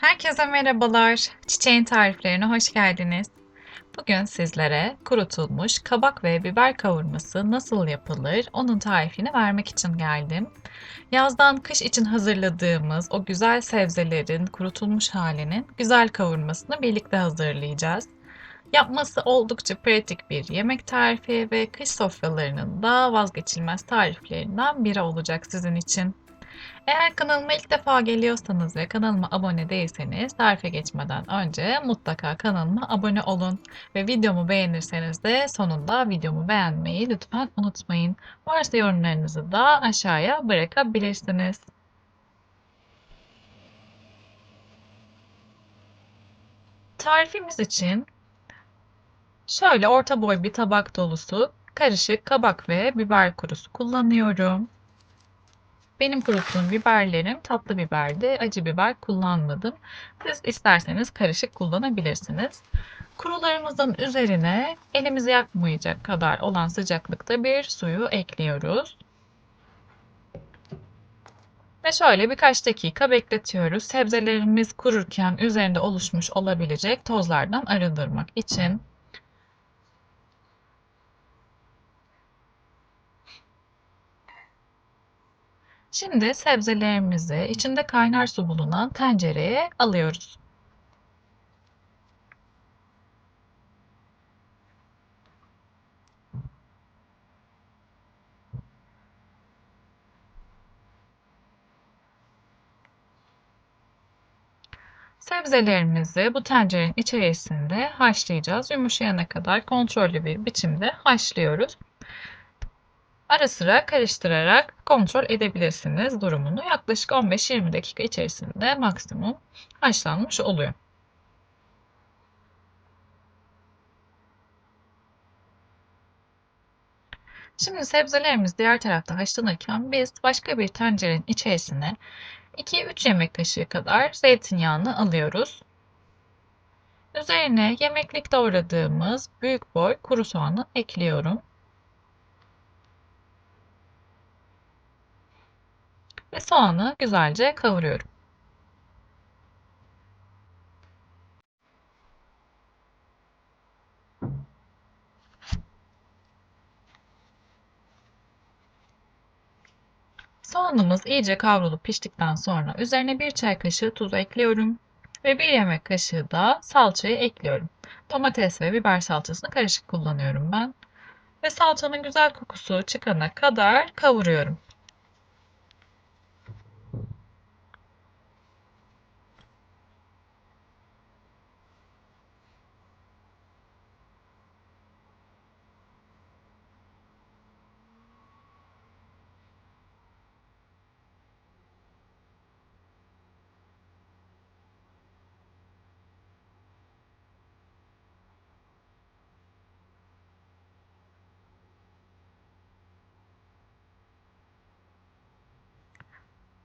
Herkese merhabalar. Çiçeğin tariflerine hoş geldiniz. Bugün sizlere kurutulmuş kabak ve biber kavurması nasıl yapılır onun tarifini vermek için geldim. Yazdan kış için hazırladığımız o güzel sebzelerin kurutulmuş halinin güzel kavurmasını birlikte hazırlayacağız. Yapması oldukça pratik bir yemek tarifi ve kış sofralarının da vazgeçilmez tariflerinden biri olacak sizin için. Eğer kanalıma ilk defa geliyorsanız ve kanalıma abone değilseniz tarife geçmeden önce mutlaka kanalıma abone olun. Ve videomu beğenirseniz de sonunda videomu beğenmeyi lütfen unutmayın. Varsa yorumlarınızı da aşağıya bırakabilirsiniz. Tarifimiz için şöyle orta boy bir tabak dolusu karışık kabak ve biber kurusu kullanıyorum. Benim kuruttuğum biberlerim tatlı biberdi. Acı biber kullanmadım. Siz isterseniz karışık kullanabilirsiniz. Kurularımızın üzerine elimizi yakmayacak kadar olan sıcaklıkta bir suyu ekliyoruz. Ve şöyle birkaç dakika bekletiyoruz. Sebzelerimiz kururken üzerinde oluşmuş olabilecek tozlardan arındırmak için. Şimdi sebzelerimizi içinde kaynar su bulunan tencereye alıyoruz. Sebzelerimizi bu tencerenin içerisinde haşlayacağız. Yumuşayana kadar kontrollü bir biçimde haşlıyoruz. Ara sıra karıştırarak kontrol edebilirsiniz durumunu. Yaklaşık 15-20 dakika içerisinde maksimum haşlanmış oluyor. Şimdi sebzelerimiz diğer tarafta haşlanırken biz başka bir tencerenin içerisine 2-3 yemek kaşığı kadar zeytinyağını alıyoruz. Üzerine yemeklik doğradığımız büyük boy kuru soğanı ekliyorum. Ve soğanı güzelce kavuruyorum. Soğanımız iyice kavrulup piştikten sonra üzerine bir çay kaşığı tuz ekliyorum ve bir yemek kaşığı da salçayı ekliyorum. Domates ve biber salçasını karışık kullanıyorum ben. Ve salçanın güzel kokusu çıkana kadar kavuruyorum.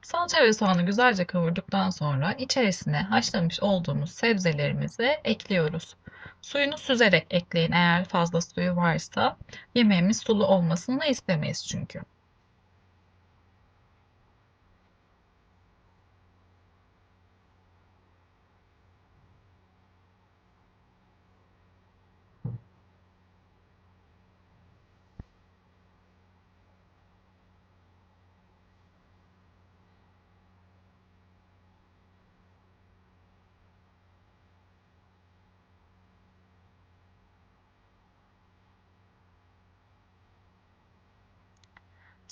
Salça ve soğanı güzelce kavurduktan sonra içerisine haşlamış olduğumuz sebzelerimizi ekliyoruz. Suyunu süzerek ekleyin eğer fazla suyu varsa. Yemeğimiz sulu olmasını istemeyiz çünkü.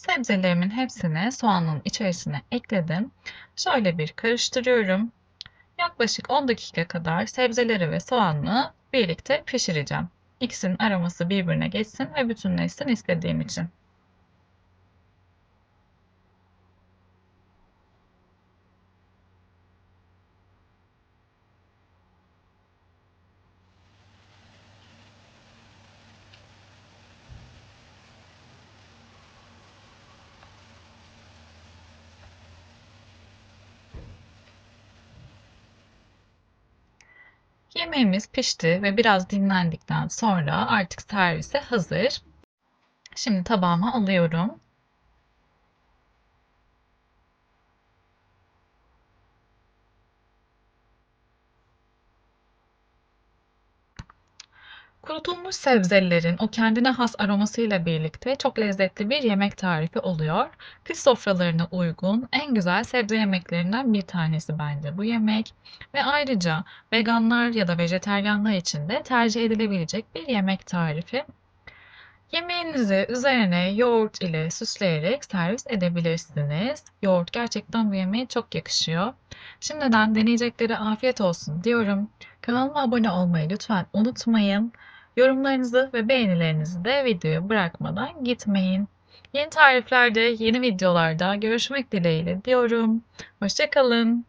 Sebzelerimin hepsini soğanın içerisine ekledim. Şöyle bir karıştırıyorum. Yaklaşık 10 dakika kadar sebzeleri ve soğanı birlikte pişireceğim. İkisinin aroması birbirine geçsin ve bütünleşsin istediğim için. Yemeğimiz pişti ve biraz dinlendikten sonra artık servise hazır. Şimdi tabağıma alıyorum. Kurutulmuş sebzelerin o kendine has aromasıyla birlikte çok lezzetli bir yemek tarifi oluyor. Kış sofralarına uygun en güzel sebze yemeklerinden bir tanesi bence bu yemek ve ayrıca veganlar ya da vejeteryanlar için de tercih edilebilecek bir yemek tarifi. Yemeğinizi üzerine yoğurt ile süsleyerek servis edebilirsiniz. Yoğurt gerçekten bu yemeğe çok yakışıyor. Şimdiden deneyeceklere afiyet olsun diyorum. Kanalıma abone olmayı lütfen unutmayın. Yorumlarınızı ve beğenilerinizi de videoya bırakmadan gitmeyin. Yeni tariflerde, yeni videolarda görüşmek dileğiyle diyorum. Hoşçakalın.